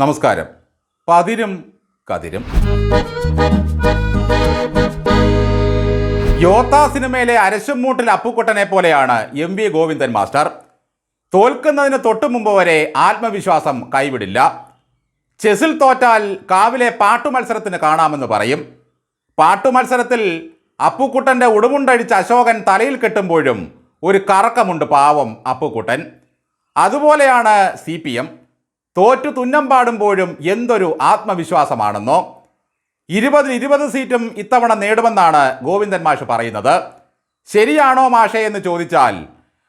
നമസ്കാരം. പതിരും കതിരും. യോത്ത സിനിമയിലെ അരശുമൂട്ടിൽ അപ്പുക്കുട്ടനെ പോലെയാണ് എം വി ഗോവിന്ദൻ മാസ്റ്റർ. തോൽക്കുന്നതിന് തൊട്ടു മുമ്പ് വരെ ആത്മവിശ്വാസം കൈവിടില്ല. ചെസിൽ തോറ്റാൽ കാവിലെ പാട്ടു മത്സരത്തിന് കാണാമെന്ന് പറയും. പാട്ടു മത്സരത്തിൽ അപ്പുക്കുട്ടന്റെ ഉടുമുണ്ടടിച്ച് അശോകൻ തലയിൽ കെട്ടുമ്പോഴും ഒരു കറക്കമുണ്ട് പാവം അപ്പുക്കുട്ടൻ. അതുപോലെയാണ് സി പി എം. തോറ്റു തുന്നം പാടുമ്പോഴും എന്തൊരു ആത്മവിശ്വാസമാണെന്നോ? ഇരുപതിൽ ഇരുപത് സീറ്റും ഇത്തവണ നേടുമെന്നാണ് ഗോവിന്ദൻ മാഷ് പറയുന്നത്. ശരിയാണോ മാഷെ എന്ന് ചോദിച്ചാൽ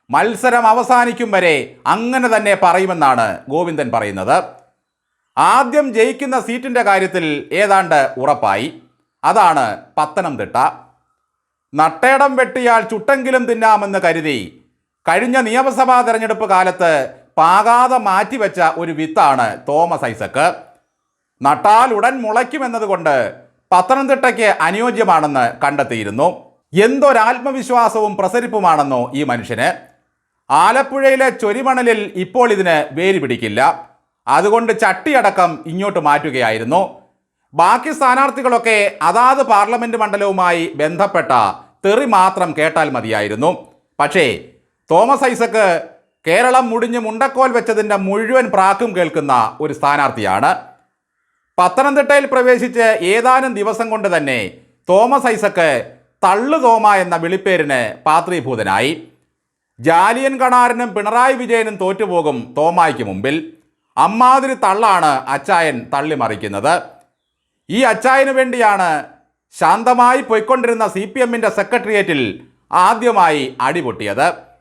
മത്സരം അവസാനിക്കും വരെ അങ്ങനെ തന്നെ പറയുമെന്നാണ് ഗോവിന്ദൻ പറയുന്നത്. ആദ്യം ജയിക്കുന്ന സീറ്റിന്റെ കാര്യത്തിൽ ഏതാണ്ട് ഉറപ്പായി. അതാണ് പത്തനംതിട്ട. നട്ടേടം വെട്ടിയാൽ ചുട്ടെങ്കിലും തിന്നാമെന്ന് കരുതി കഴിഞ്ഞ നിയമസഭാ തെരഞ്ഞെടുപ്പ് കാലത്ത് പാകാതെ മാറ്റിവെച്ച ഒരു വിത്താണ് തോമസ് ഐസക്ക്. നട്ടാൽ ഉടൻ മുളയ്ക്കുമെന്നതുകൊണ്ട് പത്തനംതിട്ടയ്ക്ക് അനുയോജ്യമാണെന്ന് കണ്ടെത്തിയിരുന്നു. എന്തൊരാത്മവിശ്വാസവും പ്രസരിപ്പുമാണെന്നോ ഈ മനുഷ്യന്. ആലപ്പുഴയിലെ ചൊരിമണലിൽ ഇപ്പോൾ ഇതിന് വേര് പിടിക്കില്ല. അതുകൊണ്ട് ചട്ടിയടക്കം ഇങ്ങോട്ട് മാറ്റുകയായിരുന്നു. ബാക്കി സ്ഥാനാർത്ഥികളൊക്കെ അതാത് പാർലമെന്റ് മണ്ഡലവുമായി ബന്ധപ്പെട്ട തെറി മാത്രം കേട്ടാൽ മതിയായിരുന്നു. പക്ഷേ തോമസ് ഐസക്ക് കേരളം മുടിഞ്ഞ് മുണ്ടക്കോൽ വെച്ചതിന്റെ മുഴുവൻ പ്രാക്കും കേൾക്കുന്ന ഒരു സ്ഥാനാർത്ഥിയാണ്. പത്തനംതിട്ടയിൽ പ്രവേശിച്ച് ഏതാനും ദിവസം കൊണ്ട് തന്നെ തോമസ് ഐസക്ക് തള്ളു തോമ എന്ന വിളിപ്പേരിന് പാത്രീഭൂതനായി. ജാലിയൻ കണാരനും പിണറായി വിജയനും തോറ്റുപോകും തോമായ്ക്ക് മുമ്പിൽ. അമ്മാതിരി തള്ളാണ് അച്ചായൻ തള്ളിമറിക്കുന്നത്. ഈ അച്ചായന് വേണ്ടിയാണ് ശാന്തമായി പോയിക്കൊണ്ടിരുന്ന സി പി എമ്മിന്റെ സെക്രട്ടേറിയറ്റിൽ ആദ്യമായി അടിപൊട്ടിയത്.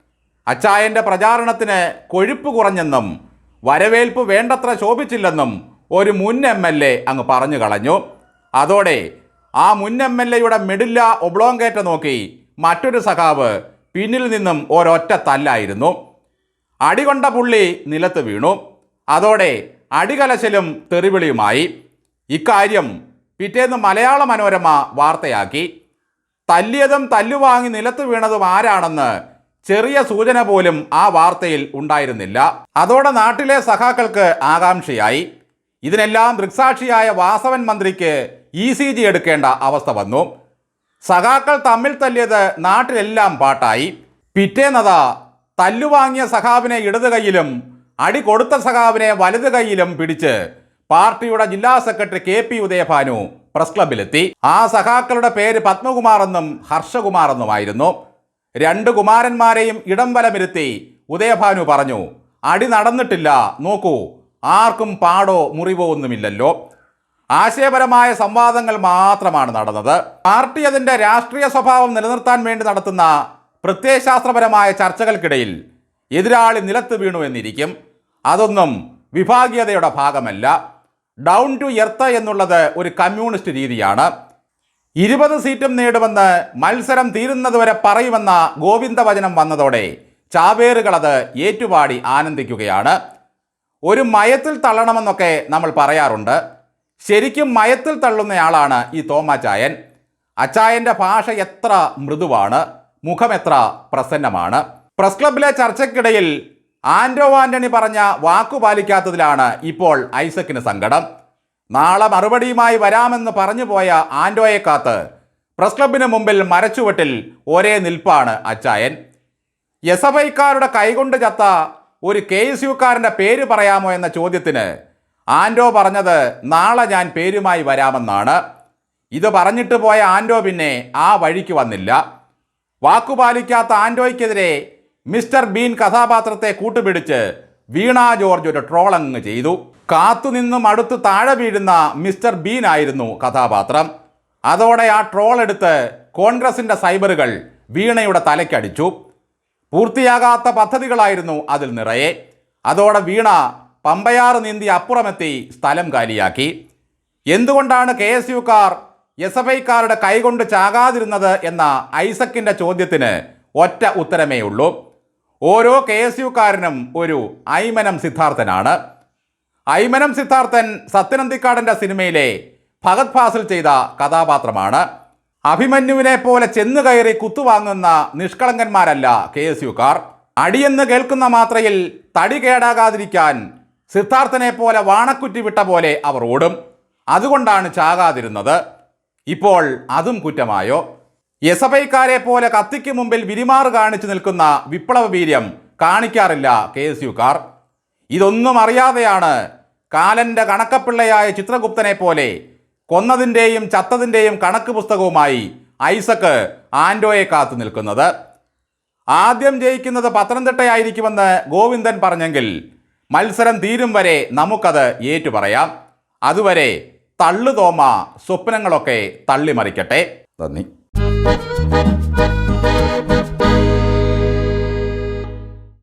അച്ചായന്റെ പ്രചാരണത്തിന് കൊഴുപ്പ് കുറഞ്ഞെന്നും വരവേൽപ്പ് വേണ്ടത്ര ശോഭിച്ചില്ലെന്നും ഒരു മുൻ എം എൽ എ അങ്ങ് പറഞ്ഞു കളഞ്ഞു. അതോടെ ആ മുൻ എം എൽ എയുടെ മിഡില്ല ഒബ്ലോങ്കേറ്റ നോക്കി മറ്റൊരു സഖാവ് പിന്നിൽ നിന്നും ഒരൊറ്റ തല്ലായിരുന്നു. അടികൊണ്ട പുള്ളി നിലത്ത് വീണു. അതോടെ അടികലശലും തെറിവിളിയുമായി. ഇക്കാര്യം പിറ്റേന്ന് മലയാള മനോരമ വാർത്തയാക്കി. തല്ലിയതും തല്ലുവാങ്ങി നിലത്ത് വീണതും ആരാണെന്ന് ചെറിയ സൂചന പോലും ആ വാർത്തയിൽ ഉണ്ടായിരുന്നില്ല. അതോടെ നാട്ടിലെ സഖാക്കൾക്ക് ആകാംക്ഷയായി. ഇതിനെല്ലാം ദൃക്സാക്ഷിയായ വാസവൻ മന്ത്രിക്ക് ഇ സി ജി എടുക്കേണ്ട അവസ്ഥ വന്നു. സഖാക്കൾ തമ്മിൽ തല്ലിയത് നാട്ടിലെല്ലാം പാട്ടായി. പിറ്റേന്നത തല്ലുവാങ്ങിയ സഖാവിനെ ഇടത് കൈയിലും അടി കൊടുത്ത സഖാവിനെ വലത് കൈയിലും പിടിച്ച് പാർട്ടിയുടെ ജില്ലാ secretary K P Udayabhanu press ക്ലബിലെത്തി ആ സഖാക്കളുടെ പേര് പത്മകുമാർ എന്നും ഹർഷകുമാർ എന്നുമായിരുന്നു. രണ്ട് കുമാരന്മാരെയും ഇടം വലമിരുത്തി ഉദയഭാനു പറഞ്ഞു അടി നടന്നിട്ടില്ല നോക്കൂ ആർക്കും പാടോ മുറിവോ ഒന്നുമില്ലല്ലോ. ആശയപരമായ സംവാദങ്ങൾ മാത്രമാണ് നടന്നത്. പാർട്ടി അതിന്റെ രാഷ്ട്രീയ സ്വഭാവം നിലനിർത്താൻ വേണ്ടി നടത്തുന്ന പ്രത്യയശാസ്ത്രപരമായ ചർച്ചകൾക്കിടയിൽ എതിരാളി നിലത്ത് വീണു എന്നിരിക്കും. അതൊന്നും വിഭാഗീയതയുടെ ഭാഗമല്ല. ഡൗൺ ടു എർത്ത് എന്നുള്ളത് ഒരു കമ്മ്യൂണിസ്റ്റ് രീതിയാണ്. ഇരുപത് സീറ്റും നേടുമെന്ന് മത്സരം തീരുന്നതുവരെ പറയുമെന്ന ഗോവിന്ദവചനം വന്നതോടെ ചാവേറുകൾ അത് ഏറ്റുപാടി ആനന്ദിക്കുകയാണ്. ഒരു മയത്തിൽ തള്ളണമെന്നൊക്കെ നമ്മൾ പറയാറുണ്ട്. ശരിക്കും മയത്തിൽ തള്ളുന്നയാളാണ് ഈ തോമാച്ചായൻ. അച്ചായന്റെ ഭാഷ എത്ര മൃദുവാണ് മുഖം എത്ര പ്രസന്നമാണ്. പ്രസ് ക്ലബിലെ ചർച്ചയ്ക്കിടയിൽ ആൻഡോ ആന്റണി പറഞ്ഞ വാക്കു പാലിക്കാത്തതിലാണ് ഇപ്പോൾ ഐസക്കിന് സങ്കടം. നാളെ മറുപടിയുമായി വരാമെന്ന് പറഞ്ഞു പോയ ആൻഡോയെ കാത്ത് പ്രസ് ക്ലബിന് മുമ്പിൽ മരച്ചുവട്ടിൽ ഒരേ നിൽപ്പാണ് അച്ചായൻ. എസ് എഫ് ഐക്കാരുടെ കൈകൊണ്ട് ചത്ത ഒരു കെ എസ് യുക്കാരന്റെ പേര് പറയാമോ എന്ന ചോദ്യത്തിന് ആൻഡോ പറഞ്ഞത് നാളെ ഞാൻ പേരുമായി വരാമെന്നാണ്. ഇത് പറഞ്ഞിട്ട് പോയ ആൻഡോ പിന്നെ ആ വഴിക്ക് വന്നില്ല. വാക്കുപാലിക്കാത്ത ആൻഡോയ്ക്കെതിരെ മിസ്റ്റർ ബീൻ കഥാപാത്രത്തെ കൂട്ടുപിടിച്ച് വീണ ജോർജ് ഒരു ട്രോളങ്ങ് ചെയ്തു. കാത്തുനിന്നും അടുത്ത് താഴെ വീഴുന്ന മിസ്റ്റർ ബീൻ ആയിരുന്നു കഥാപാത്രം. അതോടെ ആ ട്രോൾ എടുത്ത് കോൺഗ്രസിന്റെ സൈബറുകൾ വീണയുടെ തലയ്ക്കടിച്ചു പൂർത്തിയാകാത്ത പദ്ധതികളായിരുന്നു അതിൽ നിറയെ. അതോടെ വീണ പമ്പയാർ നീന്തി അപ്പുറമെത്തി സ്ഥലം കാലിയാക്കി. എന്തുകൊണ്ടാണ് കെ എസ് യുക്കാർ എസ് എഫ് ഐക്കാരുടെ കൈകൊണ്ട് ചാകാതിരുന്നത് എന്ന ഐസക്കിന്റെ ചോദ്യത്തിന് ഒറ്റ ഉത്തരമേ ഉള്ളൂ. ഓരോ കെ എസ് യുക്കാരനും ഒരു ഐമനം സിദ്ധാർത്ഥനാണ്. ഐമനം സിദ്ധാർത്ഥൻ സത്യനന്ദിക്കാടന്റെ സിനിമയിലെ ഭഗത് ഫാസിൽ ചെയ്ത കഥാപാത്രമാണ്. അഭിമന്യുവിനെ പോലെ ചെന്നു കയറി കുത്തുവാങ്ങുന്ന നിഷ്കളങ്കന്മാരല്ല കെ എസ് യുക്കാർ അടിയെന്ന് കേൾക്കുന്ന മാത്രയിൽ തടി കേടാകാതിരിക്കാൻ സിദ്ധാർത്ഥനെ പോലെ വാണക്കുറ്റി വിട്ട പോലെ അവർ ഓടും. അതുകൊണ്ടാണ് ചാകാതിരുന്നത്. ഇപ്പോൾ അതും കുറ്റമായോ? എസ് പോലെ കത്തിക്ക് മുമ്പിൽ വിരിമാറ് കാണിച്ചു നിൽക്കുന്ന വിപ്ലവ വീര്യം കാണിക്കാറില്ല കെ എസ് യുക്കാർ ഇതൊന്നും അറിയാതെയാണ് കാലന്റെ കണക്കപ്പിള്ളയായ ചിത്രഗുപ്തനെ പോലെ കൊന്നതിന്റെയും ചത്തതിന്റെയും കണക്ക് പുസ്തകവുമായി ഐസക്ക് ആൻഡോയെ കാത്തു നിൽക്കുന്നത്. ആദ്യം ജയിക്കുന്നത് പത്തനംതിട്ടയായിരിക്കുമെന്ന് ഗോവിന്ദൻ പറഞ്ഞെങ്കിൽ മത്സരം തീരും വരെ നമുക്കത് ഏറ്റുപറയാം. അതുവരെ തള്ളുതോമ സ്വപ്നങ്ങളൊക്കെ തള്ളിമറിക്കട്ടെ. നന്ദി.